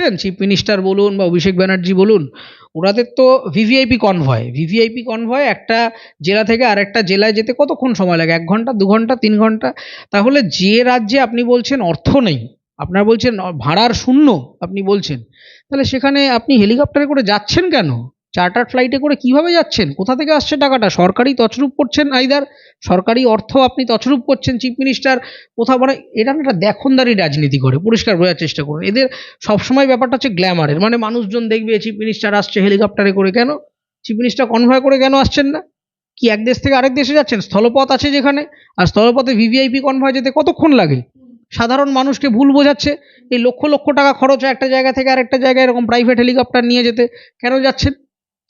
দেখছেন chief minister বলুন বা অভিষেক ব্যানার্জি বলুন, ওনাদের তো ভিভিআইপি কনভয় ভিভিআইপি কনভয় একটা জেলা থেকে আরেকটা জেলায় যেতে কতক্ষণ সময় লাগে? এক ঘণ্টা, দু ঘণ্টা, তিন ঘণ্টা? তাহলে যে রাজ্যে আপনি বলছেন অর্থ নেই, আপনার বলছেন ভাড়ার শূন্য, আপনি বলছেন, তাহলে সেখানে আপনি হেলিকপ্টারে করে যাচ্ছেন কেন? চার্টার ফ্লাইটে করে কীভাবে যাচ্ছেন? কোথা থেকে আসছে টাকাটা? সরকারি তছরূপ করছেন আইদার সরকারি অর্থ আপনি তছরূপ করছেন, চিফ মিনিস্টার? কোথাও মানে এটা একটা দেখনদারি রাজনীতি করে, পরিষ্কার বোঝার চেষ্টা করুন। এদের সবসময় ব্যাপারটা হচ্ছে গ্ল্যামারের। মানে মানুষজন দেখবে, চিফ মিনিস্টার আসছে হেলিকপ্টারে করে, কেন? চিফ মিনিস্টার কনভয় করে কেন আসছেন না? কি এক দেশ থেকে আরেক দেশে যাচ্ছেন? স্থলপথ আছে যেখানে। আর স্থলপথে ভিভিআইপি কনভয় যেতে কতক্ষণ লাগে? সাধারণ মানুষকে ভুল বোঝাচ্ছে। এই লক্ষ লক্ষ টাকা খরচ একটা জায়গা থেকে আরেকটা জায়গায় এরকম প্রাইভেট হেলিকপ্টার নিয়ে যেতে। কেন যাচ্ছেন?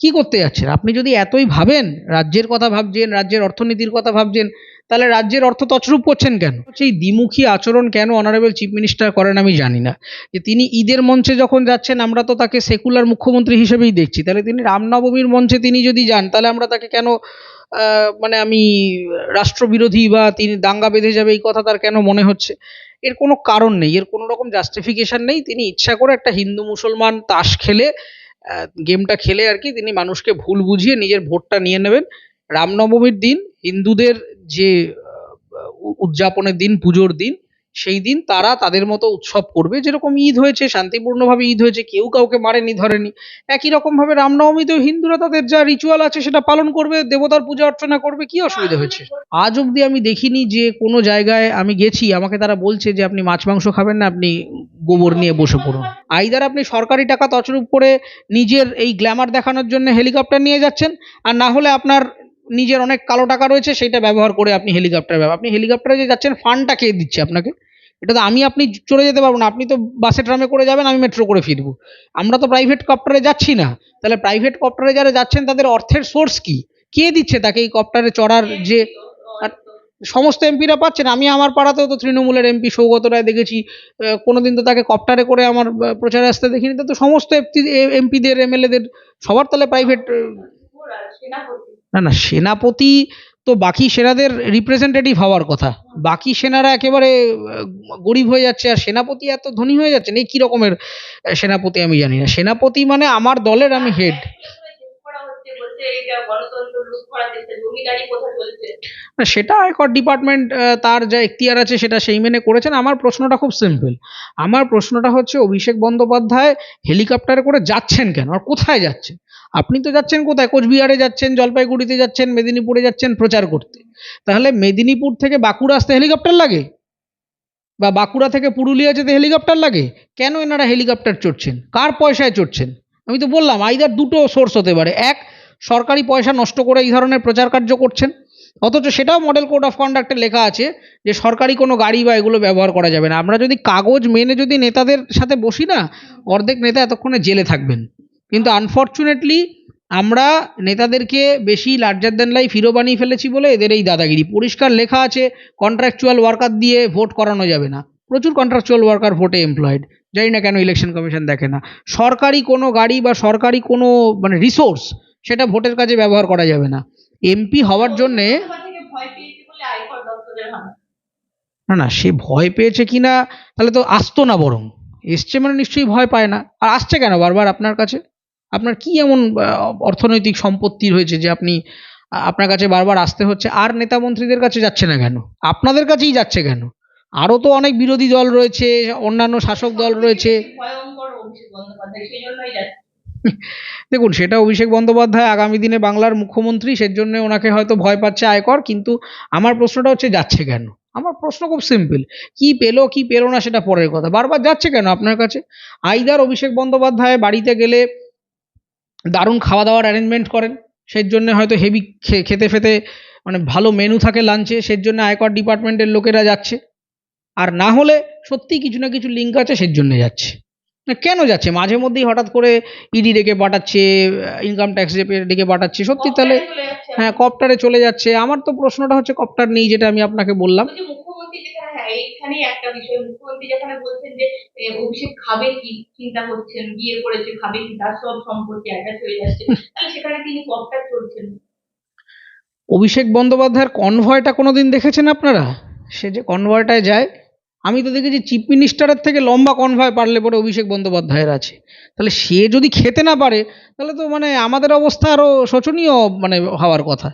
কি করতে যাচ্ছেন? আপনি যদি এতই ভাবেন, রাজ্যের কথা ভাবছেন, রাজ্যের অর্থনীতির কথা ভাবছেন, তাহলে রাজ্যের অর্থ তছরূপ করছেন কেন? সেই দ্বিমুখী আচরণ কেন অনারেবল চিফ মিনিস্টার করেন আমি জানি না। যে তিনি ঈদের মঞ্চে যখন যাচ্ছেন, আমরা তো তাকে সেকুলার মুখ্যমন্ত্রী হিসেবেই দেখছি। তাহলে তিনি রামনবমীর মঞ্চে তিনি যদি যান, তাহলে আমরা তাকে কেন মানে আমি রাষ্ট্রবিরোধী বা তিনি দাঙ্গা বেঁধে যাবে এই কথা তার কেন মনে হচ্ছে? এর কোনো কারণ নেই। এর কোনো রকম জাস্টিফিকেশন নেই। তিনি ইচ্ছা করে একটা হিন্দু মুসলমান তাস খেলে গেমটা খেলে আর কি তিনি মানুষকে ভুল বুঝিয়ে নিজের ভোটটা নিয়ে নেবেন। রামনবমীর দিন হিন্দুদের যে উদযাপনের দিন, পুজোর দিন সেই দিন তারা তাদের মতো উৎসব করবে। যেরকম ঈদ হয়েছে, শান্তিপূর্ণভাবে ঈদ হয়েছে, কেউ কাউকে মারেনি, ধরেনি। একই রকমভাবে রামনবমীতেও হিন্দুরা তাদের যা রিচুয়াল আছে সেটা পালন করবে, দেবতার পূজা অর্চনা করবে, কি অসুবিধা হয়েছে? আজ অবধি আমি দেখিনি যে কোনো জায়গায় আমি গেছি, আমাকে তারা বলছে যে আপনি মাছ, মাংস খাবেন না, আপনি গোবর নিয়ে বসে পড়ুন। আইদার আপনি সরকারি টাকা তছরূপ করে নিজের এই গ্ল্যামার দেখানোর জন্য হেলিকপ্টার নিয়ে যাচ্ছেন, আর না হলে আপনার নিজের অনেক কালো টাকা রয়েছে, সেটা ব্যবহার করে আপনি হেলিকপ্টার ব্যবহার আপনি হেলিকপ্টারে যে যাচ্ছেন, ফান্ডটা কে দিচ্ছে আপনাকে? এটা তো আমি, আপনি চলে যেতে পারব না, আপনি তো বাসে ট্রামে করে যাবেন, আমি মেট্রো করে ফিরবো। আমরা তো প্রাইভেট কপ্টারে যাচ্ছি না। তাহলে প্রাইভেট কপ্টারে যারা যাচ্ছেন, তাদের অর্থের সোর্স কি? কে দিচ্ছে তাকে এই কপ্টারে চড়ার যে সমস্ত এমপিরা পাচ্ছেন আমি আমার পাড়াতেও তো তৃণমূলের এমপি সৌগত রায় দেখেছি। কোনোদিন তো তাকে কপ্টারে করে আমার প্রচারে আসতে দেখিনি। তো সমস্ত এমপিদের এমএলএদের সবার তাহলে প্রাইভেট না না, সেনাপতি তো বাকি সেনাদের রিপ্রেজেন্টেটিভ হওয়ার কথা। বাকি সেনারা একেবারে গরিব হয়ে যাচ্ছে আর সেনাপতি এত ধনী হয়ে যাচ্ছেন এই কি রকমের সেনাপতি আমি জানি না। সেনাপতি মানে আমার দলের আমি হেড না, সেটা আয়কর ডিপার্টমেন্ট তার যা এখতিয়ার আছে সেটা সেই মেনে করেছেন। আমার প্রশ্নটা খুব সিম্পল আমার প্রশ্নটা হচ্ছে, অভিষেক বন্দ্যোপাধ্যায় হেলিকপ্টারে করে যাচ্ছেন কেন? আর কোথায় যাচ্ছেন আপনি তো যাচ্ছেন কোথায়? কোচবিহারে যাচ্ছেন, জলপাইগুড়িতে যাচ্ছেন, মেদিনীপুরে যাচ্ছেন প্রচার করতে। তাহলে মেদিনীপুর থেকে বাঁকুড়া আসতে হেলিকপ্টার লাগে? বা বাঁকুড়া থেকে পুরুলিয়া যেতে হেলিকপ্টার লাগে? কেন এনারা হেলিকপ্টার চড়ছেন? কার পয়সায় চড়ছেন? আমি তো বললাম আইদার দুটো সোর্স হতে পারে। এক, সরকারি পয়সা নষ্ট করে এই ধরনের প্রচার কার্য করছেন। অথচ সেটাও মডেল কোড অফ কন্ডাক্টে লেখা আছে যে সরকারি কোনো গাড়ি বা এগুলো ব্যবহার করা যাবে না। আমরা যদি কাগজ মেনে যদি নেতাদের সাথে বসি না, অর্ধেক নেতা এতক্ষণে জেলে থাকবেন। কিন্তু আনফর্চুনেটলি আমরা নেতাদেরকে বেশি লার্জার দেন লাইফ হিরো বানিয়ে ফেলেছি বলে এদের এই দাদাগিরি। পরিষ্কার লেখা আছে কন্ট্রাকচুয়াল ওয়ার্কার দিয়ে ভোট করানো যাবে না। প্রচুর কন্ট্রাকচুয়াল ওয়ার্কার ভোটে এমপ্লয়েড জানি না কেন ইলেকশন কমিশন দেখে না। সরকারি কোনো গাড়ি বা সরকারি কোনো মানে রিসোর্স সেটা ভোটের কাজে ব্যবহার করা যাবে না। এমপি হওয়ার জন্যে না না, সে ভয় পেয়েছে কিনা তাহলে তো আসতো না বরং। এসছে মানে নিশ্চয়ই ভয় পায় না। আর আসছে কেন বারবার আপনার কাছে? আপনার কি এমন অর্থনৈতিক সম্পত্তি রয়েছে যে আপনি আপনার কাছে বারবার আসতে হচ্ছে? আর নেতা মন্ত্রীদের কাছে যাচ্ছে না কেন? আপনাদের কাছেই যাচ্ছে কেন? আরও তো অনেক বিরোধী দল রয়েছে, অন্যান্য শাসক দল রয়েছে। দেখুন, সেটা অভিষেক বন্দ্যোপাধ্যায় আগামী দিনে বাংলার মুখ্যমন্ত্রী, সেজন্য ওনাকে হয়তো ভয় পাচ্ছে আয়কর, কিন্তু আমার প্রশ্নটা হচ্ছে যাচ্ছে কেন? আমার প্রশ্ন খুব সিম্পল। কি পেল কি পেল না সেটা পরের কথা। বারবার যাচ্ছে কেন আপনার কাছে? আইদার অভিষেক বন্দ্যোপাধ্যায় বাড়িতে গেলে দারুণ খাওয়া দাওয়ার অ্যারেঞ্জমেন্ট করেন। সেই জন্য হয়তো হেভি খেতে ফেতে মানে ভালো মেনু থাকে লাঞ্চে সেই জন্য আয়কর ডিপার্টমেন্টের লোকেরা যাচ্ছে। আর না হলে সত্যিই কিছু না কিছু লিঙ্ক আছে সেই জন্য যাচ্ছে কেন যাচ্ছে? মাঝে মধ্যেই হঠাৎ করে ইডি ডেকে পাঠাচ্ছে ইনকাম ট্যাক্স ডেকে পাঠাচ্ছে। সত্যি তাহলে হ্যাঁ কপ্টারে চলে যাচ্ছে। আমার তো প্রশ্নটা হচ্ছে কপ্টার নেই যেটা আমি আপনাকে বললাম। হ্যাঁ এইখানেই একটা বিষয়, মুখ্যমন্ত্রী যেখানে বলছেন যে অভিষেক খাবে কি চিন্তা করছেন, বিয়ে করেছে, খাবে কি, তার সব সম্পত্তি অ্যাটাচ হয়ে যাচ্ছে। তাহলে সেখানে তিনি কপটার চলছেন। অভিষেক বন্দ্যোপাধ্যায়ের কনভয়টা কোনোদিন দেখেছেন আপনারা? সে যে কনভয়টায় যায়, আমি তো দেখেছি চিফ মিনিস্টারের থেকে লম্বা কনভয় পারলে পরে অভিষেক বন্দ্যোপাধ্যায়ের আছে। তাহলে সে যদি খেতে না পারে, তাহলে তো মানে আমাদের অবস্থা আরও শোচনীয় মানে হওয়ার কথা।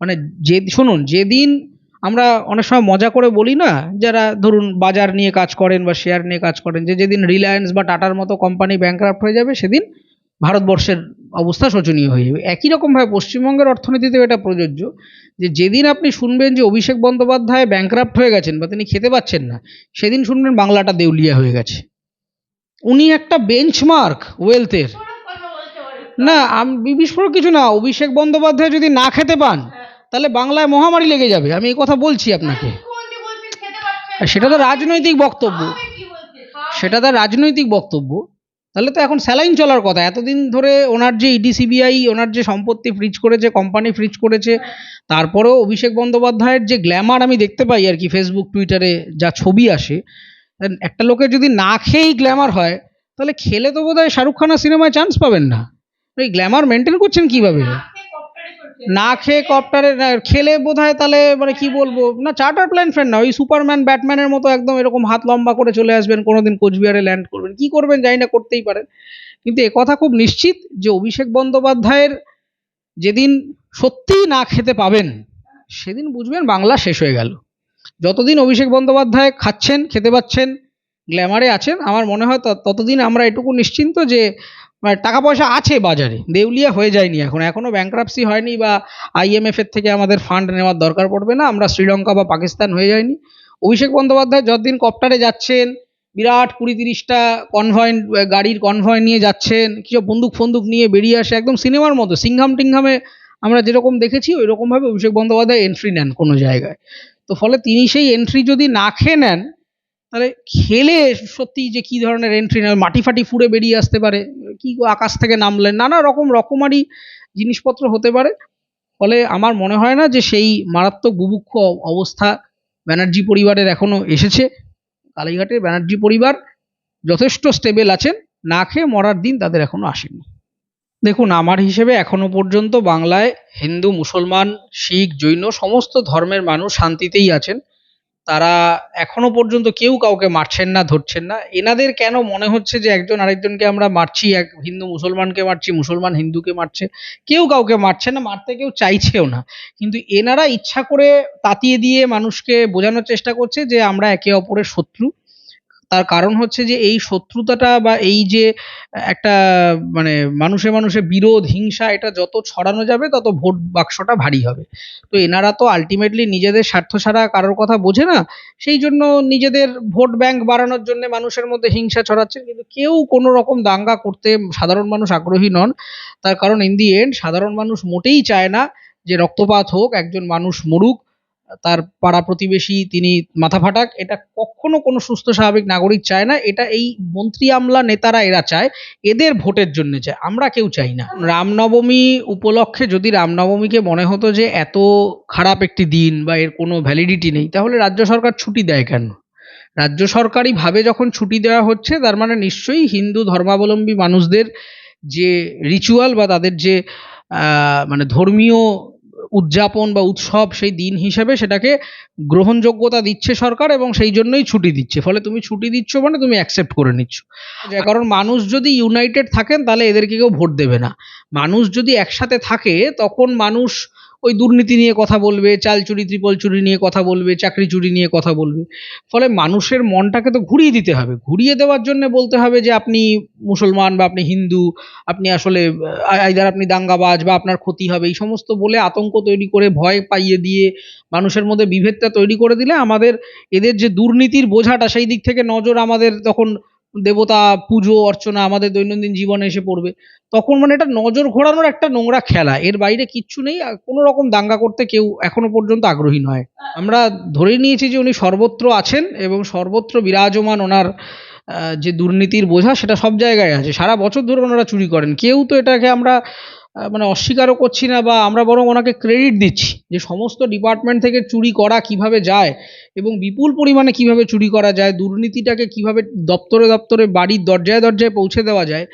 মানে যে, শুনুন, যেদিন আমরা অনেক সময় মজা করে বলি না যারা ধরুন বাজার নিয়ে কাজ করেন বা শেয়ার নিয়ে কাজ করেন যে যেদিন রিলায়েন্স বা টাটার মতো কোম্পানি ব্যাংক্রাফ্ট হয়ে যাবে সেদিন ভারতবর্ষের অবস্থা শোচনীয় হয়ে যাবে। একই রকমভাবে পশ্চিমবঙ্গের অর্থনীতিতেও এটা প্রযোজ্য যে যেদিন আপনি শুনবেন যে অভিষেক বন্দ্যোপাধ্যায় ব্যাংক্রাফ্ট হয়ে গেছেন বা তিনি খেতে পাচ্ছেন না সেদিন শুনবেন বাংলাটা দেউলিয়া হয়ে গেছে। উনি একটা বেঞ্চমার্ক ওয়েলথের। না আম- বিস্ফোরক কিছু না অভিষেক বন্দ্যোপাধ্যায় যদি না খেতে পান তাহলে বাংলায় মহামারী লেগে যাবে। আমি এই কথা বলছি আপনাকে। সেটা তো রাজনৈতিক বক্তব্য। সেটা তার রাজনৈতিক বক্তব্য। তাহলে তো এখন স্যালাইন চলার কথা। এতদিন ধরে ওনার যে ইডি সিবিআই ওনার যে সম্পত্তি ফ্রিজ করেছে, কোম্পানি ফ্রিজ করেছে, তারপরেও অভিষেক বন্দ্যোপাধ্যায়ের যে গ্ল্যামার আমি দেখতে পাই আর কি ফেসবুক টুইটারে যা ছবি আসে একটা লোকের যদি না খেয়েই গ্ল্যামার হয়, তাহলে খেলে তো বোধহয় শাহরুখ খানের সিনেমায় চান্স পাবেন না। এই গ্ল্যামার মেনটেন করছেন কীভাবে? না খেয়ে কপ্টারে খেলে বোধ হয় তাহলে মানে কি বলব? না চার্টার প্ল্যান ফ্রেন্ড না, ওই সুপারম্যান ব্যাটম্যানের মতো একদম এরকম হাত লম্বা করে চলে আসবেন, কোনোদিন কোচবিহারে ল্যান্ড করবেন। কি করবেন জানি না, করতেই পারেন। কিন্তু কথা খুব নিশ্চিত যে অভিষেক বন্দ্যোপাধ্যায়ের যেদিন সত্যিই না খেতে পাবেন, সেদিন বুঝবেন বাংলা শেষ হয়ে গেল। যতদিন অভিষেক বন্দ্যোপাধ্যায় খাচ্ছেন, খেতে পাচ্ছেন গ্ল্যামারে আছেন, আমার মনে হয় ততদিন আমরা এটুকু নিশ্চিন্ত যে মানে টাকা পয়সা আছে বাজারে, দেউলিয়া হয়ে যায়নি এখন। এখনও ব্যাংক্রাপসি হয়নি বা আইএমএফ এর থেকে আমাদের ফান্ড নেওয়ার দরকার পড়বে না, আমরা শ্রীলঙ্কা বা পাকিস্তান হয়ে যায়নি। অভিষেক বন্দ্যোপাধ্যায় যতদিন কপ্টারে যাচ্ছেন, বিরাট কুড়ি তিরিশটা কনভয় গাড়ির কনভয় নিয়ে যাচ্ছেন কিছু বন্দুক ফন্দুক নিয়ে বেরিয়ে আসে, একদম সিনেমার মতো, সিংহাম টিংহামে আমরা যেরকম দেখেছি ওই রকমভাবে অভিষেক বন্দ্যোপাধ্যায় এন্ট্রি নেন কোনো জায়গায়। তো ফলে তিনি সেই এন্ট্রি যদি না খেয়ে নেন তাহলে খেলে সত্যি যে কি ধরনের এন্ট্রি নেন মাটি ফাটি ফুঁড়ে বেরিয়ে আসতে পারে। কি আকাশ থেকে নামলেন? নানা রকম, রকমারি জিনিসপত্র হতে পারে। ফলে আমার মনে হয় না যে সেই মারাত্মক বুভুক্ষ অবস্থা ব্যানার্জি পরিবারের এখনও এসেছে। কালীঘাটের ব্যানার্জি পরিবার যথেষ্ট স্টেবেল আছেন। না খেয়ে মরার দিন তাদের এখনও আসেনি। দেখুন, আমার হিসেবে এখনও পর্যন্ত বাংলায় হিন্দু, মুসলমান, শিখ, জৈন সমস্ত ধর্মের মানুষ শান্তিতেই আছেন। তারা এখনও পর্যন্ত কেউ কাউকে মারছেন না, ধরছেন না। এনাদের কেন মনে হচ্ছে যে একজন আরেকজনকে আমরা মারছি, এক হিন্দু মুসলমানকে মারছি, মুসলমান হিন্দুকে মারছে? কেউ কাউকে মারছে না, মারতে কেউ চাইছেও না। কিন্তু এনারা ইচ্ছা করে তাতিয়ে দিয়ে মানুষকে বোঝানোর চেষ্টা করছে যে আমরা একে অপরের শত্রু। তার কারণ হচ্ছে যে এই শত্রুতাটা বা এই যে, একটা মানে মানুষে মানুষে বিরোধ, হিংসা, এটা যত ছড়ানো যাবে, তত ভোট বাক্সটা ভারী হবে। তো এনারা তো আলটিমেটলি নিজেদের স্বার্থ ছাড়া কারোর কথা বোঝে না, সেই জন্য নিজেদের ভোট ব্যাংক বাড়ানোর জন্য মানুষের মধ্যে হিংসা ছড়াচ্ছে কিন্তু কেউ কোনো রকম দাঙ্গা করতে সাধারণ মানুষ আগ্রহী নন। তার কারণ ইন দি এন্ড সাধারণ মানুষ মোটেই চায় না যে রক্তপাত হোক, একজন মানুষ মরুক। তার পাড়া প্রতিবেশী তিনি মাথা ফাটাক। এটা কখনো কোনো সুস্থ স্বাভাবিক নাগরিক চায় না। এটা এই মন্ত্রী আমলা নেতারা এরা চায়। এদের ভোটের জন্য চায়। আমরা কেউ চাই না। রামনবমী উপলক্ষে যদি রামনবমীকে মনে হতো যে এত খারাপ একটি দিন বা এর কোনো ভ্যালিডিটি নেই, তাহলে রাজ্য সরকার ছুটি দেয় কেন? রাজ্য সরকারি ভাবে যখন ছুটি দেওয়া হচ্ছে, তার মানে নিশ্চয়ই হিন্দু ধর্মাবলম্বী মানুষদের যে রিচুয়াল বা তাদের যে মানে ধর্মীয় উদযাপন বা উৎসব সেই দিন হিসেবে সেটাকে গ্রহণযোগ্যতা দিচ্ছে সরকার এবং সেই জন্যই ছুটি দিচ্ছে। ফলে তুমি ছুটি দিচ্ছ মানে তুমি অ্যাকসেপ্ট করে নিচ্ছ। কারণ মানুষ যদি ইউনাইটেড থাকেন তাহলে এদেরকে কেউ ভোট দেবে না। মানুষ যদি একসাথে থাকে তখন মানুষ ওই দুর্নীতি নিয়ে কথা বলবে চাল চুরি ত্রিপল চুরি নিয়ে কথা বলবে চাকরি চুরি নিয়ে কথা বলবে। ফলে মানুষের মনটাকে তো ঘুরিয়ে দিতে হবে। ঘুরিয়ে দেওয়ার জন্য বলতে হবে যে, আপনি মুসলমান বা আপনি হিন্দু, আপনি আসলে আইদার আপনি দাঙ্গাবাজ বা আপনার ক্ষতি হবে, এই সমস্ত বলে আতঙ্ক তৈরি করে, ভয় পাইয়ে দিয়ে মানুষের মধ্যে বিভেদটা তৈরি করে দিলে আমাদের এদের যে দুর্নীতির বোঝাটা, সেই দিক থেকে নজর আমাদের তখন দেবতা, পুজো, অর্চনা আমাদের দৈনন্দিন জীবনে এসে পড়বে। তখন মানে এটা নজর ঘোরানোর একটা নোংরা খেলা। এর বাইরে কিচ্ছু নেই। কোনো রকম দাঙ্গা করতে কেউ এখনও পর্যন্ত আগ্রহী নয়। আমরা ধরে নিয়েছি যে উনি সর্বত্র আছেন এবং সর্বত্র বিরাজমান ওনার যে দুর্নীতির বোঝা সেটা সব জায়গায় আছে। সারা বছর ধরে ওনারা চুরি করেন। কেউ তো এটাকে আমরা মানে অস্বীকারও করছি না বা আমরা বরং ওনাকে ক্রেডিট দিচ্ছি যে সমস্ত ডিপার্টমেন্ট থেকে চুরি করা কীভাবে যায় এবং বিপুল পরিমাণে কীভাবে চুরি করা যায়, দুর্নীতিটাকে কীভাবে দপ্তরে দপ্তরে, বাড়ির দরজায় দরজায় পৌঁছে দেওয়া যায়,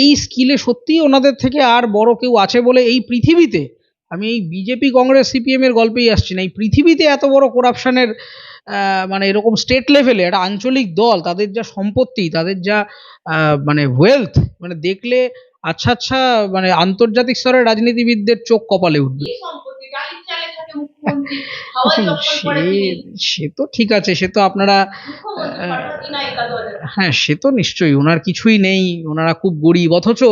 এই স্কিলে সত্যিই ওনাদের থেকে আর বড় কেউ আছে বলে এই পৃথিবীতে, আমি এই বিজেপি কংগ্রেস সিপিএমের গল্পেই আসছি না, এই পৃথিবীতে এত বড় করাপশনের মানে এরকম স্টেট লেভেলে একটা আঞ্চলিক দল, তাদের যা সম্পত্তি, তাদের যা মানে ওয়েলথ মানে দেখলে আচ্ছা আচ্ছা মানে আন্তর্জাতিক স্তরের রাজনীতিবিদদের চোখ কপালে উঠবে। সে তো ঠিক আছে সে তো আপনারা হ্যাঁ সে তো নিশ্চয়ই ওনার কিছুই নেই ওনারা খুব গরিব। অথচ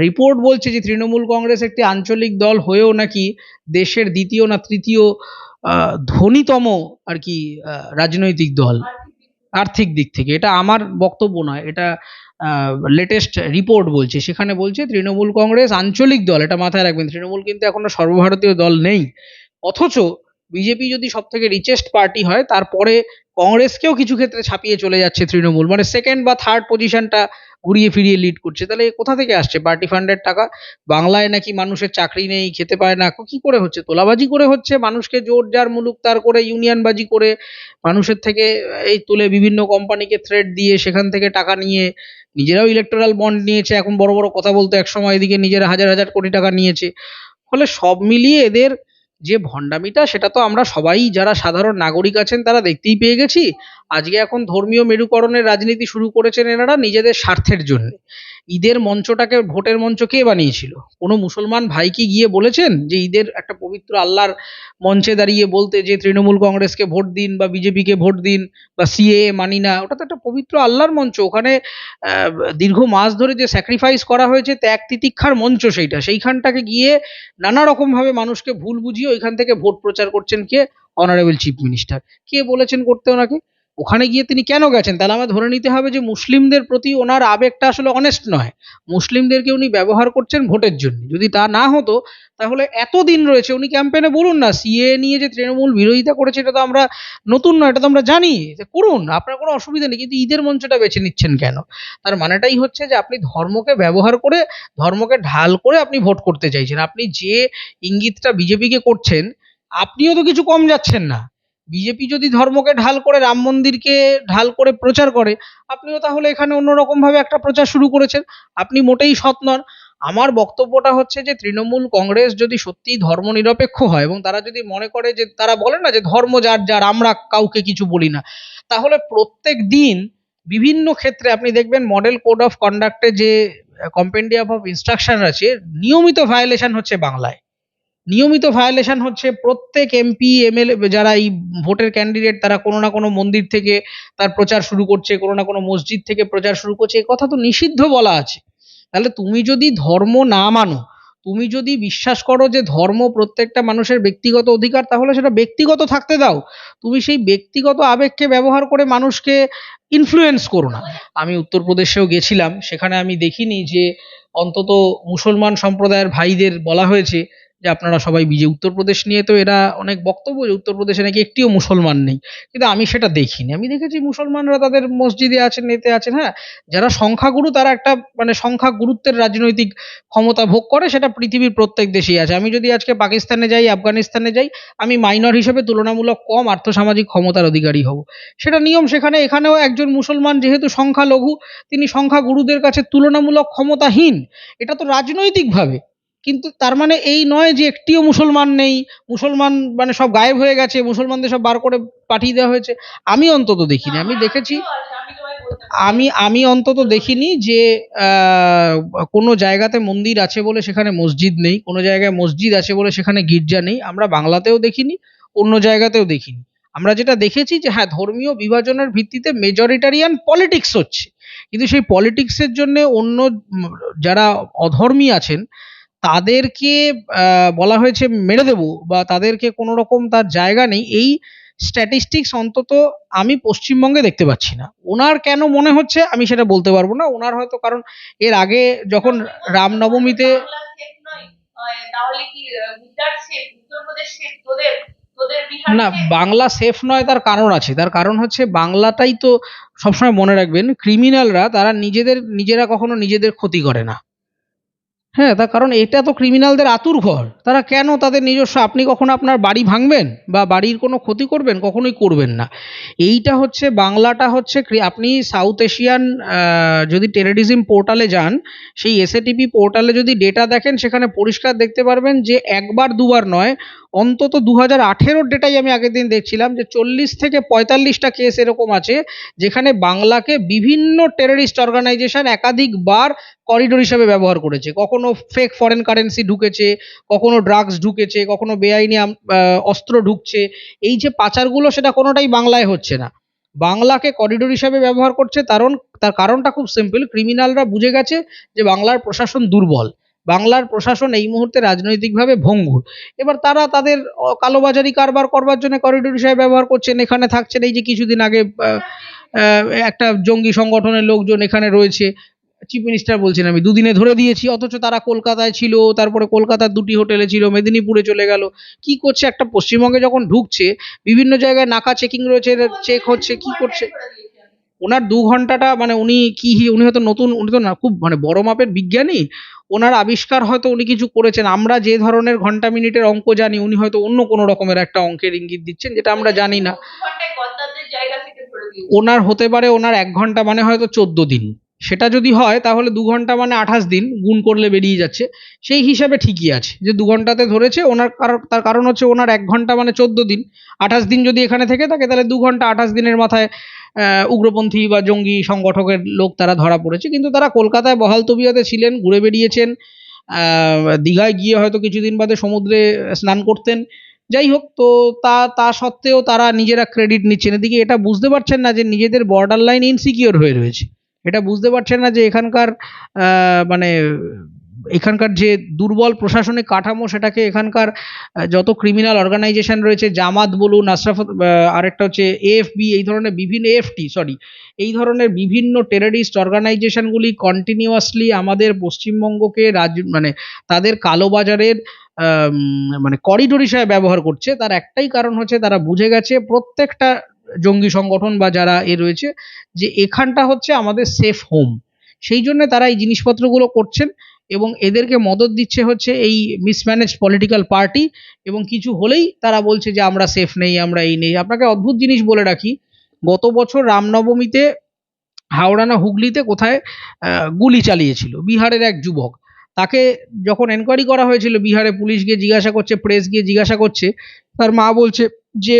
রিপোর্ট বলছে যে তৃণমূল কংগ্রেস একটি আঞ্চলিক দল হয়েও নাকি দেশের দ্বিতীয় না তৃতীয় ধনীতম আর কি রাজনৈতিক দল। আর্থিক দিক থেকে। এটা আমার বক্তব্য নয় এটা লেটেস্ট রিপোর্ট বলছে। সেখানে বলছে, তৃণমূল কংগ্রেস আঞ্চলিক দল, এটা মাথায় রাখবেন, তৃণমূল কিন্তু এখনও সর্বভারতীয় দল নেই। অথচ বিজেপি যদি সব থেকে রিচেস্ট পার্টি হয়, তারপরে কংগ্রেসকেও কিছু ক্ষেত্রে ছাপিয়ে চলে যাচ্ছে তৃণমূল। মানে সেকেন্ড বা থার্ড পজিশনটা ঘুরিয়ে ফিরিয়ে লিড করছে। তাহলে কোথা থেকে আসছে? পার্টি ফান্ডের টাকা? বাংলায় নাকি মানুষের চাকরি নেই, খেতে পায় না। কি করে হচ্ছে? তোলাবাজি করে হচ্ছে? মানুষকে জোর যার মুলুক তার করে ইউনিয়নবাজি করে মানুষের থেকে এই তুলে বিভিন্ন কোম্পানিকে থ্রেড দিয়ে সেখান থেকে টাকা নিয়ে নিজেরাও ইলেকটোরাল বন্ড নিয়েছে। এখন বড় বড় কথা বলতো একসময় এদিকে নিজেরা হাজার হাজার কোটি টাকা নিয়েছে। ফলে সব মিলিয়ে এদের যে ভণ্ডামিটা, সেটা তো আমরা সবাই যারা সাধারণ নাগরিক আছেন, তারা দেখতেই পেয়ে গেছি। আজকে এখন ধর্মীয় মেরুকরণের রাজনীতি শুরু করেছেন এনারা নিজেদের স্বার্থের জন্য। ঈদের মঞ্চটাকে, ভোটের মঞ্চ কে বানিয়েছিল? কোনো মুসলমান ভাই কি গিয়ে বলেছেন যে ঈদের একটা পবিত্র আল্লাহর মঞ্চে দাঁড়িয়ে বলতে যে তৃণমূল কংগ্রেসকে ভোট দিন বা বিজেপিকে ভোট দিন বা সিএ মানি না, ওটা তো একটা পবিত্র আল্লাহর মঞ্চ। ওখানে দীর্ঘ মাস ধরে যে স্যাক্রিফাইস করা হয়েছে ত্যাগ তিতিক্ষার মঞ্চ সেইটা। সেইখানটাকে গিয়ে নানা রকমভাবে মানুষকে ভুল বুঝিয়ে ওইখান থেকে ভোট প্রচার করছেন কে? অনারেবল চিফ মিনিস্টার কে বলেছেন করতে ওনাকে? ওখানে গিয়ে তিনি কেন গেছেন? তাহলে আমার ধরে নিতে হবে যে মুসলিমদের প্রতি ওনার আবেগটা আসলে অনেস্ট নয়। মুসলিমদেরকে উনি ব্যবহার করছেন ভোটের জন্য। যদি তা না হতো, তাহলে এত দিন রয়েছে, উনি ক্যাম্পেনে বলুন না সিএ নিয়ে যে তৃণমূল বিরোধিতা করেছে, এটা তো আমরা নতুন নয়, এটা তো আমরা জানি। যে করুন, আপনার কোনো অসুবিধা নেই, কিন্তু ঈদের মঞ্চটা বেছে নিচ্ছেন কেন? তার মানেটাই হচ্ছে যে আপনি ধর্মকে ব্যবহার করে, ধর্মকে ঢাল করে আপনি ভোট করতে চাইছেন। আপনি যে ইঙ্গিতটা বিজেপিকে করছেন, আপনিও তো কিছু কম যাচ্ছেন না। বিজেপি যদি ধর্মকে ঢাল করে, রাম মন্দিরকে ঢাল করে প্রচার করে, আপনিও তাহলে এখানে অন্যরকম ভাবে একটা প্রচার শুরু করেছেন। আপনি মোটেই সৎ নন। আমার বক্তব্যটা হচ্ছে যে, তৃণমূল কংগ্রেস যদি সত্যিই ধর্মনিরপেক্ষ হয় এবং তারা যদি মনে করে যে, তারা বলে না যে, ধর্ম যার যার, আমরা কাউকে কিছু বলি না, তাহলে প্রত্যেক দিন বিভিন্ন ক্ষেত্রে আপনি দেখবেন মডেল কোড অফ কন্ডাক্টে যে কম্পেন্ডিয়াম অফ ইনস্ট্রাকশন আছে, নিয়মিত ভায়োলেশন হচ্ছে বাংলায়। নিয়মিত ভায়োলেশন হচ্ছে প্রত্যেক এমপি এমএলএ যারা এই ভোটের ক্যান্ডিডেট তারা কোনো না কোনো মন্দির থেকে তার প্রচার শুরু করছে, কোনো না কোনো মসজিদ থেকে প্রচার শুরু করছে এই কথা তো নিষিদ্ধ বলা আছে। তাহলে তুমি যদি ধর্ম না মানো, তুমি যদি বিশ্বাস করো যে ধর্ম প্রত্যেকটা মানুষের ব্যক্তিগত অধিকার, তাহলে সেটা ব্যক্তিগত থাকতে দাও। তুমি সেই ব্যক্তিগত আবেগকে ব্যবহার করে মানুষকে ইনফ্লুয়েন্স করো না। আমি উত্তরপ্রদেশেও গেছিলাম, সেখানে আমি দেখিনি যে অন্তত মুসলমান সম্প্রদায়ের ভাইদের বলা হয়েছে যে আপনারা সবাই বিজে উত্তরপ্রদেশ নিয়ে তো এরা অনেক বক্তব্য যে উত্তরপ্রদেশে নাকি একটিও মুসলমান নেই। কিন্তু আমি সেটা দেখিনি। আমি দেখেছি মুসলমানরা তাদের মসজিদে আছেন নেতে আছেন হ্যাঁ। যারা সংখ্যাগুরু তারা একটা মানে সংখ্যা গুরুত্বের রাজনৈতিক ক্ষমতা ভোগ করে, সেটা পৃথিবীর প্রত্যেক দেশেই আছে। আমি যদি আজকে পাকিস্তানে যাই, আফগানিস্তানে যাই, আমি মাইনর হিসেবে তুলনামূলক কম আর্থসামাজিক ক্ষমতার অধিকারী হব। সেটা নিয়ম সেখানে, এখানেও একজন মুসলমান যেহেতু সংখ্যালঘু, তিনি সংখ্যাগুরুদের কাছে তুলনামূলক ক্ষমতাহীন। এটা তো রাজনৈতিকভাবে কিন্তু তার মানে এই নয় যে একটিও মুসলমান নেই। মুসলমান মানে সব গায়েব হয়ে গেছে, মুসলমানদের সব বার করে পাঠিয়ে দেওয়া হয়েছে। আমি অন্তত দেখিনি, আমি দেখেছি, আমি আমি অন্তত দেখিনি যে কোনো জায়গাতে মন্দির আছে বলে সেখানে মসজিদ নেই, কোনো জায়গায় মসজিদ আছে বলে সেখানে গির্জা নেই। আমরা বাংলাতেও দেখিনি, অন্য জায়গাতেও দেখিনি। আমরা যেটা দেখেছি যে হ্যাঁ ধর্মীয় বিভাজনের ভিত্তিতে মেজরিটারিয়ান পলিটিক্স হচ্ছে। কিন্তু সেই পলিটিক্সের জন্য অন্য যারা অধর্মী আছেন তাদেরকে বলা হয়েছে মেরে দেবো বা তাদেরকে কোনো রকম তার জায়গা নেই, এই স্ট্যাটিস্টিক্স অন্তত আমি পশ্চিমবঙ্গে দেখতে পাচ্ছি না। ওনার কেন মনে হচ্ছে আমি সেটা বলতে পারব না, ওনার হয়তো কারণ এর আগে যখন রামনবমীতে না, বাংলা সেফ নয় তার কারণ আছে, তার কারণ হচ্ছে বাংলাটাই তো সবসময় মনে রাখবেন ক্রিমিনালরা তারা নিজেদের, নিজেরা কখনো নিজেদের ক্ষতি করে না। হ্যাঁ তার কারণ এটা তো ক্রিমিনালদের আতুর ঘর। তারা কেন তাদের নিজস্ব, আপনি কখনো আপনার বাড়ি ভাঙবেন বা বাড়ির কোনো ক্ষতি করবেন? কখনোই করবেন না। এইটা হচ্ছে, বাংলাটা হচ্ছে আপনি সাউথ এশিয়ান যদি টেররিজম পোর্টালে যান, সেই এসএটিপি পোর্টালে যদি ডেটা দেখেন, সেখানে পরিষ্কার দেখতে পারবেন যে একবার দুবার নয় অন্তত দু হাজার আঠেরোর ডেটাই আমি আগের দিন দেখছিলাম যে চল্লিশ থেকে পঁয়তাল্লিশটা কেস এরকম আছে, যেখানে বাংলাকে বিভিন্ন টেররিস্ট অর্গানাইজেশন একাধিকবার করিডোর হিসেবে ব্যবহার করেছে। কখনো ফেক ফরেন কারেন্সি ঢুকেছে, কখনো ড্রাগস ঢুকেছে, কখনো বেআইনি অস্ত্র ঢুকছে। এই যে পাচারগুলো সেটা কোনোটাই বাংলায় হচ্ছে না। বাংলাকে করিডোর হিসাবে ব্যবহার করছে কারণ তার কারণটা খুব সিম্পল ক্রিমিনালরা বুঝে গেছে যে বাংলার প্রশাসন দুর্বল। বাংলার প্রশাসন এই মুহূর্তে রাজনৈতিকভাবে ভঙ্গুর। এবার তারা তাদের কালোবাজারি কারবার করবার জন্য করিডোর হিসাবে ব্যবহার করছেন, এখানে থাকছেন, এই যে কিছুদিন আগে একটা জঙ্গি সংগঠনের লোকজন এখানে রয়েছে। চিফ মিনিস্টার বলছেন, আমি দুদিনে ধরে দিয়েছি, অথচ তারা কলকাতায় ছিল, তারপরে কলকাতার দুটি হোটেলে ছিল, মেদিনীপুরে চলে গেল। কি করছে একটা পশ্চিমবঙ্গে যখন ঢুকছে, বিভিন্ন জায়গায় নাকা চেকিং রয়েছে চেক হচ্ছে, কি করছে? ওনার দু ঘন্টাটা মানে উনি কি, উনি হয়তো নতুন, উনি তো না, খুব মানে বড় মাপের বিজ্ঞানী। ওনার আবিষ্কার হয়তো উনি কিছু করেছেন। আমরা যে ধরনের ঘণ্টা মিনিটের অঙ্ক জানি উনি হয়তো অন্য কোনো রকমের একটা অঙ্কের ইঙ্গিত দিচ্ছেন যেটা আমরা জানি না। ওনার হতে পারে ওনার এক ঘণ্টা মানে হয়তো চোদ্দ দিন। সেটা যদি হয়, তাহলে দু ঘণ্টা মানে আঠাশ দিন গুণ করলে বেরিয়ে যাচ্ছে। সেই হিসাবে ঠিকই আছে, যে দু ঘন্টাতে ধরেছে, ওনার তার কারণ হচ্ছে ওনার এক ঘণ্টা মানে চোদ্দ দিন। আঠাশ দিন যদি এখানে থেকে থাকে, তাহলে দু ঘণ্টা আঠাশ দিনের মাথায় উগ্রপন্থী বা জঙ্গি সংগঠকের লোক তারা ধরা পড়েছে। কিন্তু তারা কলকাতায় বহাল তবিয়াতে ছিলেন, ঘুরে বেরিয়েছেন দীঘায় গিয়ে হয়তো কিছুদিন বাদে সমুদ্রে স্নান করতেন। যাই হোক, তো তা তা সত্ত্বেও তারা নিজেরা ক্রেডিট নিচ্ছেন। এদিকে এটা বুঝতে পারছেন না যে নিজেদের বর্ডার লাইন ইনসিকিওর হয়ে রয়েছে। এটা বুঝতে পারছেন না যে এখানকার মানে এখানকার যে দুর্বল প্রশাসনিক কাঠামো সেটাকে এখানকার যত ক্রিমিনাল অর্গানাইজেশন রয়েছে, জামাত বলুন, আশরাফ আরেকটা হচ্ছে এএফবি এই ধরনের বিভিন্ন এএফটি সরি এই ধরনের বিভিন্ন টেররিস্ট অর্গানাইজেশনগুলি কন্টিনিউয়াসলি আমাদের পশ্চিমবঙ্গকে রাজ মানে তাদের কালোবাজারের মানে করিডোর হিসাবে ব্যবহার করছে। তার একটাই কারণ হচ্ছে তারা বুঝে গেছে প্রত্যেকটা জঙ্গি সংগঠন বা যারা এ রয়েছে, যে এখানটা হচ্ছে আমাদের সেফ হোম সেই জন্য তারা এই জিনিসপত্রগুলো করছেন এবং এদেরকে মদত দিচ্ছে হচ্ছে এই মিসম্যানেজ পলিটিক্যাল পার্টি এবং কিছু হলেই তারা বলছে যে আমরা সেফ নেই, আমরা এই নেই। আপনাকে অদ্ভুত জিনিস বলে রাখি, গত বছর রামনবমীতে হাওড়া না হুগলিতে কোথায় গুলি চালিয়েছিল বিহারের এক যুবক। তাকে যখন এনকোয়ারি করা হয়েছিল বিহারে পুলিশ গিয়ে জিজ্ঞাসা করছে প্রেস গিয়ে জিজ্ঞাসা করছে, তার মা বলছে যে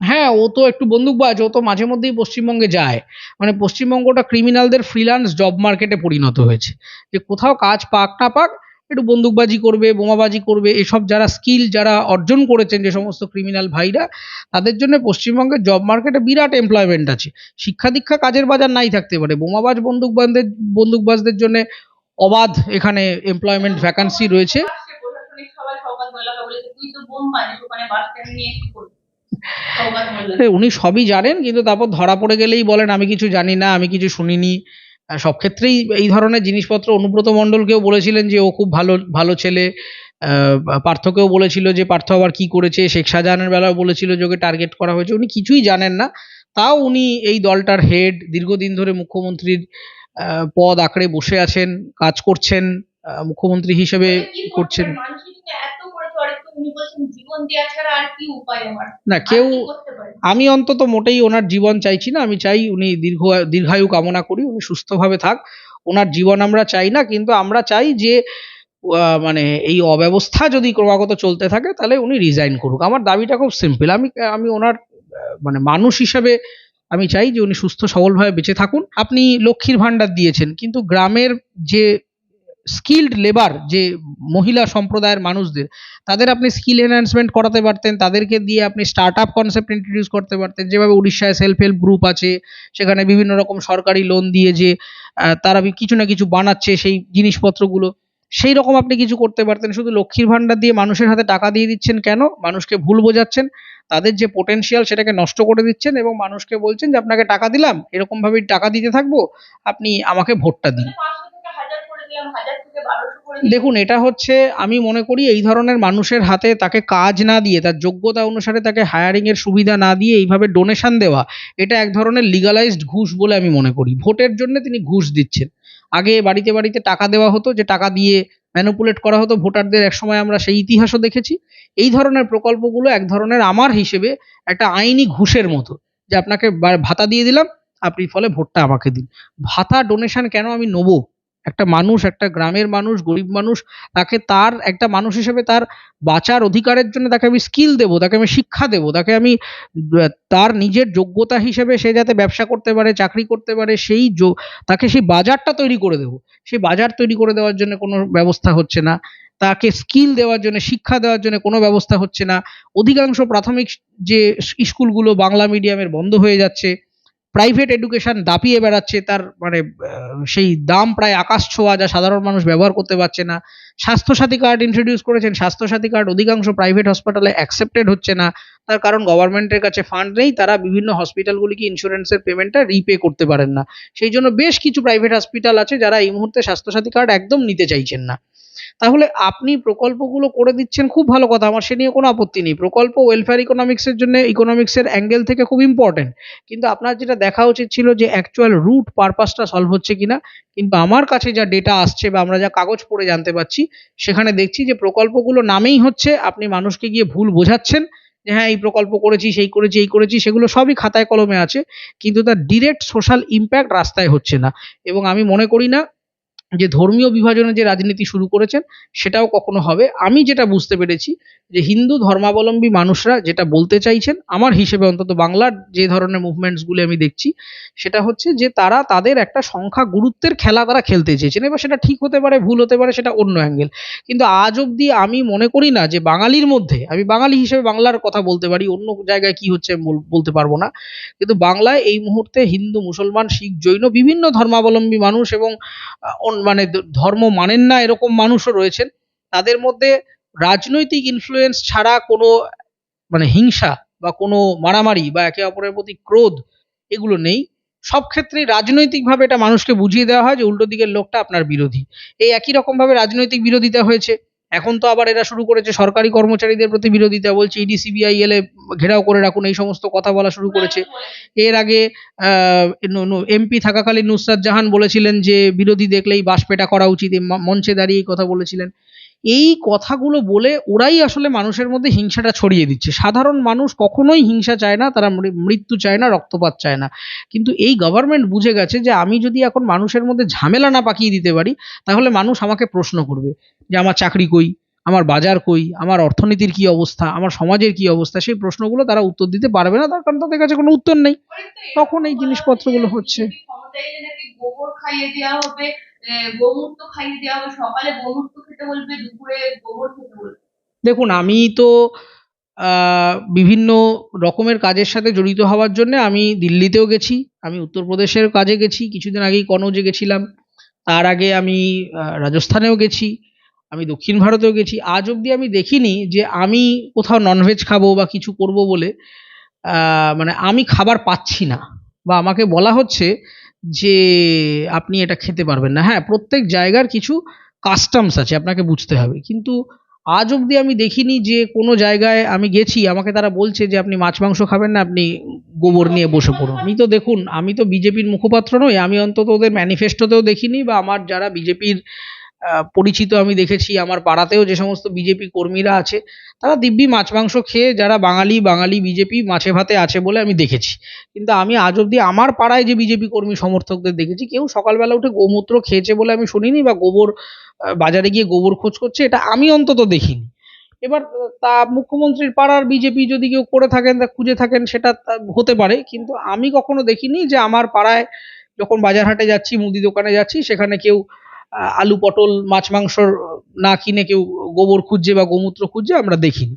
হ্যাঁ ও তো একটু বন্দুকবাজ ও তো মাঝে মধ্যেই পশ্চিমবঙ্গে যায়। মানে পশ্চিমবঙ্গটা ক্রিমিনালদের ফ্রিল্যান্স জব মার্কেটে পরিণত হয়েছে। যে কোথাও কাজ পাক না পাক, একটু বন্দুকবাজি করবে, বোমাবাজি করবে, এসব যারা স্কিল যারা অর্জন করেছেন যে সমস্ত ক্রিমিনাল ভাইরা, তাদের জন্য পশ্চিমবঙ্গের জব মার্কেটে বিরাট এমপ্লয়মেন্ট আছে। শিক্ষা দীক্ষা কাজের বাজার নাই থাকতে পারে। বোমাবাজ বন্দুকবাজদের বন্দুকবাজদের জন্য অবাধ এখানে এমপ্লয়মেন্ট ভ্যাকান্সি রয়েছে। উনি সবই জানেন কিন্তু তারপর ধরা পড়ে গেলেই বলেন আমি কিছু জানি না আমি কিছু শুনিনি। সব ক্ষেত্রেই এই ধরনের জিনিসপত্র অনুব্রত মণ্ডলকেও বলেছিলেন যে ও খুব ভালো ভালো ছেলে। পার্থকেও বলেছিল যে পার্থ আবার কি করেছে শেখ শাহজাহানের বেলাও বলেছিল যে ওকে টার্গেট করা হয়েছে। উনি কিছুই জানেন না। তাও উনি এই দলটার হেড দীর্ঘদিন ধরে মুখ্যমন্ত্রীর পদ আঁকড়ে বসে আছেন কাজ করছেন মুখ্যমন্ত্রী হিসেবে কি করছেন। না কেউ আমি অন্তত মোটেই ওনার জীবন চাইছি না আমি চাই উনি দীর্ঘ দীর্ঘায়ু কামনা করি উনি সুস্থভাবে থাক। ওনার জীবন আমরা চাই না কিন্তু আমরা চাই যে মানে এই অব্যবস্থা যদি ক্রমাগত চলতে থাকে তাহলে উনি রিজাইন করুক। আমার দাবিটা খুব সিম্পল আমি আমি ওনার মানে মানুষ হিসাবে আমি চাই যে উনি সুস্থ সবলভাবে বেঁচে থাকুন। আপনি লক্ষ্মীর ভাণ্ডার দিয়েছেন কিন্তু গ্রামের যে স্কিল্ড লেবার যে মহিলা সম্প্রদায়ের মানুষদের, তাদের আপনি স্কিল এনহ্যান্সমেন্ট করাতে পারতেন, তাদেরকে দিয়ে আপনি স্টার্ট আপ কনসেপ্ট ইন্ট্রোডিউস করতে পারতেন। যেভাবে উড়িষ্যায় সেলফ হেল্প গ্রুপ আছে, সেখানে বিভিন্ন রকম সরকারি লোন দিয়ে যে তারা কিছু না কিছু বানাচ্ছে সেই জিনিসপত্রগুলো। সেই রকম আপনি কিছু করতে পারতেন। শুধু লক্ষ্মীর ভাণ্ডার দিয়ে মানুষের হাতে টাকা দিয়ে দিচ্ছেন কেন? মানুষকে ভুল বোঝাচ্ছেন, তাদের যে পোটেনশিয়াল সেটাকে নষ্ট করে দিচ্ছেন এবং মানুষকে বলছেন যে, আপনাকে টাকা দিলাম এরকম ভাবেই টাকা দিতে থাকব, আপনি আমাকে ভোটটা দিন। দেখুন, এটা হচ্ছে, আমি মনে করি এই ধরনের মানুষের হাতে তাকে কাজ না দিয়ে, তার যোগ্যতা অনুসারে তাকে হায়ারিং এর সুবিধা না দিয়ে এইভাবে ডোনেশন দেওয়া, এটা এক ধরনের লিগালাইজড ঘুষ বলে আমি মনে করি। ভোটের জন্য তিনি ঘুষ দিচ্ছেন। আগে বাড়িতে বাড়িতে টাকা দেওয়া হতো, যে টাকা দিয়ে ম্যানুপুলেট করা হতো, ভোটারদের একসময় আমরা সেই ইতিহাসও দেখেছি। এই ধরনের প্রকল্পগুলো এক ধরনের আমার হিসেবে একটা আইনি ঘুষের মতো, যে আপনাকে ভাতা দিয়ে দিলাম, আপনি ফলে ভোটটা আমাকে দিন। ভাতা ডোনেশন কেন আমি নেব? একটা মানুষ, একটা গ্রামের মানুষ, গরিব মানুষ, তাকে তার, একটা মানুষ হিসেবে তার বাঁচার অধিকারের জন্য তাকে আমি স্কিল দেবো, তাকে আমি শিক্ষা দেবো, তাকে আমি তার নিজের যোগ্যতা হিসেবে সে যাতে ব্যবসা করতে পারে, চাকরি করতে পারে, সেই তাকে সেই বাজারটা তৈরি করে দেবো। সেই বাজার তৈরি করে দেওয়ার জন্য কোনো ব্যবস্থা হচ্ছে না, তাকে স্কিল দেওয়ার জন্য, শিক্ষা দেওয়ার জন্য কোনো ব্যবস্থা হচ্ছে না। অধিকাংশ প্রাথমিক যে স্কুলগুলো বাংলা মিডিয়ামের বন্ধ হয়ে যাচ্ছে প্রাইভেট এডুকেশন দাপিয়ে বেড়াচ্ছে, তার মানে সেই দাম প্রায় আকাশ ছোঁয়া যা সাধারণ মানুষ ব্যবহার করতে পারছে না। স্বাস্থ্যসাথী কার্ড ইন্ট্রোডিউস করেছেন, স্বাস্থ্যসাথী কার্ড অধিকাংশ প্রাইভেট হসপিটালে অ্যাকসেপ্টেড হচ্ছে না। তার কারণ গভর্নমেন্টের কাছে ফান্ড নেই, তারা বিভিন্ন হসপিটালগুলিকে ইন্স্যুরেন্সের পেমেন্টটা রিপে করতে পারেন না। সেই জন্য বেশ কিছু প্রাইভেট হসপিটাল আছে যারা এই মুহূর্তে স্বাস্থ্যসাথী কার্ড একদম নিতে চাইছেন না। তাহলে আপনি প্রকল্পগুলো করে দিচ্ছেন, খুব ভালো কথা, আমার সে নিয়ে কোনো আপত্তি নেই। প্রকল্প ওয়েলফেয়ার ইকোনমিক্সের জন্য ইকোনমিক্সের অ্যাঙ্গেল থেকে খুব ইম্পর্টেন্ট কিন্তু আপনার যেটা দেখা উচিত ছিল যে অ্যাকচুয়াল রুট পারপাসটা সলভ হচ্ছে কিনা, কিন্তু আমার কাছে যা ডেটা আসছে বা আমরা যা কাগজ পড়ে জানতে পারছি, সেখানে দেখছি যে প্রকল্পগুলো নামেই হচ্ছে, আপনি মানুষকে গিয়ে ভুল বোঝাচ্ছেন যে হ্যাঁ এই প্রকল্প করেছি, সেই করেছি, এই করেছি, সেগুলো সবই খাতায় কলমে আছে, কিন্তু তার ডিরেক্ট সোশ্যাল ইম্প্যাক্ট রাস্তায় হচ্ছে না। এবং আমি মনে করি না যে ধর্মীয় বিভাজনের যে রাজনীতি শুরু করেছেন সেটাও কখনো হবে। আমি যেটা বুঝতে পেরেছি যে হিন্দু ধর্মাবলম্বী মানুষরা যেটা বলতে চাইছেন, আমার হিসেবে অন্তত বাংলার যে ধরনের মুভমেন্টসগুলি আমি দেখছি, সেটা হচ্ছে যে তারা তাদের একটা সংখ্যা গুরুত্বের খেলা তারা খেলতে চেয়েছেন। এবার সেটা ঠিক হতে পারে, ভুল হতে পারে, সেটা অন্য অ্যাঙ্গেল কিন্তু আজ অবধি আমি মনে করি না যে বাঙালির মধ্যে, আমি বাঙালি হিসেবে বাংলার কথা বলতে পারি, অন্য জায়গায় কি হচ্ছে বলতে পারব না। কিন্তু বাংলায় এই মুহূর্তে হিন্দু, মুসলমান, শিখ, জৈন বিভিন্ন ধর্মাবলম্বী মানুষ এবং মানে ধর্ম মানেন না এরকম মানুষও রয়েছেন। তাদের মধ্যে রাজনৈতিক ইনফ্লুয়েন্স ছাড়া কোনো মানে হিংসা বা কোনো মারামারি বা একে অপরের প্রতি ক্রোধ এগুলো নেই। সব ক্ষেত্রেই রাজনৈতিকভাবে এটা মানুষকে বুঝিয়ে দেওয়া হয় যে উল্টো দিকের লোকটা আপনার বিরোধী। এই একই রকমভাবে রাজনৈতিক বিরোধিতা হয়েছে। এখন তো আবার এরা শুরু করেছে সরকারি কর্মচারীদের প্রতি বিরোধিতা বলছে, ইডি, সিবিআই এলে ঘেরাও করে রাখুন, এই সমস্ত কথা বলা শুরু করেছে। এর আগে এমপি থাকাকালীন নুসরাত জাহান বলেছিলেন যে বিরোধী দেখলেই বাসপেটা করা উচিত মঞ্চে দাঁড়িয়ে এই কথা বলেছিলেন। এই কথাগুলো বলে ওরাই আসলে মানুষের মধ্যে হিংসাটা ছড়িয়ে দিচ্ছে। সাধারণ মানুষ কখনোই হিংসা চায় না, তারা মৃত্যু চায় না, রক্তপাত চায় না। কিন্তু এই গভর্নমেন্ট বুঝে গেছে যে আমি যদি এখন মানুষের মধ্যে ঝামেলা না পাকিয়ে দিতে পারি, তাহলে মানুষ আমাকে প্রশ্ন করবে যে আমার চাকরি কই, আমার বাজার কই, আমার অর্থনীতির কি অবস্থা, আমার সমাজের কি অবস্থা? সেই প্রশ্নগুলো তারা উত্তর দিতে পারবে না, তার কারণ তাদের কাছে কোনো উত্তর নেই। তখন এই জিনিসপত্রগুলো হচ্ছে। গোমূত্র খাইয়ে দেওয়া সকালে গোমূত্র খেতে বলবে, দুপুরে গোবর খেতে বলবে। দেখুন, আমি তো বিভিন্ন রকমের কাজের সাথে জড়িত হওয়ার জন্য আমি দিল্লিতেও গেছি, আমি উত্তরপ্রদেশের কাজে গেছি, কিছুদিন আগেই কনৌজে গেছিলাম, তার আগে আমি রাজস্থানেও গেছি, আমি দক্ষিণ ভারতেও গেছি। আজ অবধি আমি দেখিনি যে আমি কোথাও ননভেজ খাব বা কিছু করব বলে মানে আমি খাবার পাচ্ছি না। বা আমাকে বলা হচ্ছে যে আপনি এটা খেতে পারবেন না। হ্যাঁ প্রত্যেক জায়গার কিছু কাস্টমস আছে, আপনাকে বুঝতে হবে। কিন্তু আজ অবধি আমি দেখিনি যে কোনো জায়গায় আমি গেছি, আমাকে তারা বলছে যে আপনি মাছ, মাংস খাবেন না, আপনি গোবর নিয়ে বসে পড়ুন। আমি তো দেখুন, আমি তো বিজেপির মুখপাত্র নই, আমি অন্তত ওদের ম্যানিফেস্টোতেও দেখিনি বা আমার যারা বিজেপির পরিচিত আমি দেখেছি আমার পাড়াতেও যে সমস্ত বিজেপি কর্মীরা আছে, তারা দিব্যি মাছ মাংস খেয়ে যারা বাঙালি বাঙালি বিজেপি মাছে ভাতে আছে বলে আমি দেখেছি। কিন্তু আমি আজ অবধি আমার পাড়ায় যে বিজেপি কর্মী সমর্থকদের দেখেছি, কেউ সকালবেলা উঠে গোমূত্র খেয়েছে বলে আমি শুনিনি বা গোবর বাজারে গিয়ে গোবর খোঁজ করছে, এটা আমি অন্তত দেখিনি। এবার তা মুখ্যমন্ত্রীর পাড়ার বিজেপি যদি কেউ করে থাকেন তা খুঁজে থাকেন, সেটা হতে পারে, কিন্তু আমি কখনো দেখিনি যে আমার পাড়ায় যখন বাজার হাটে যাচ্ছি, মুদি দোকানে যাচ্ছি, সেখানে কেউ আলু পটল মাছ মাংস না কিনে কেউ গোবর খুঁজছে বা গোমূত্র খুঁজছে আমরা দেখিনি।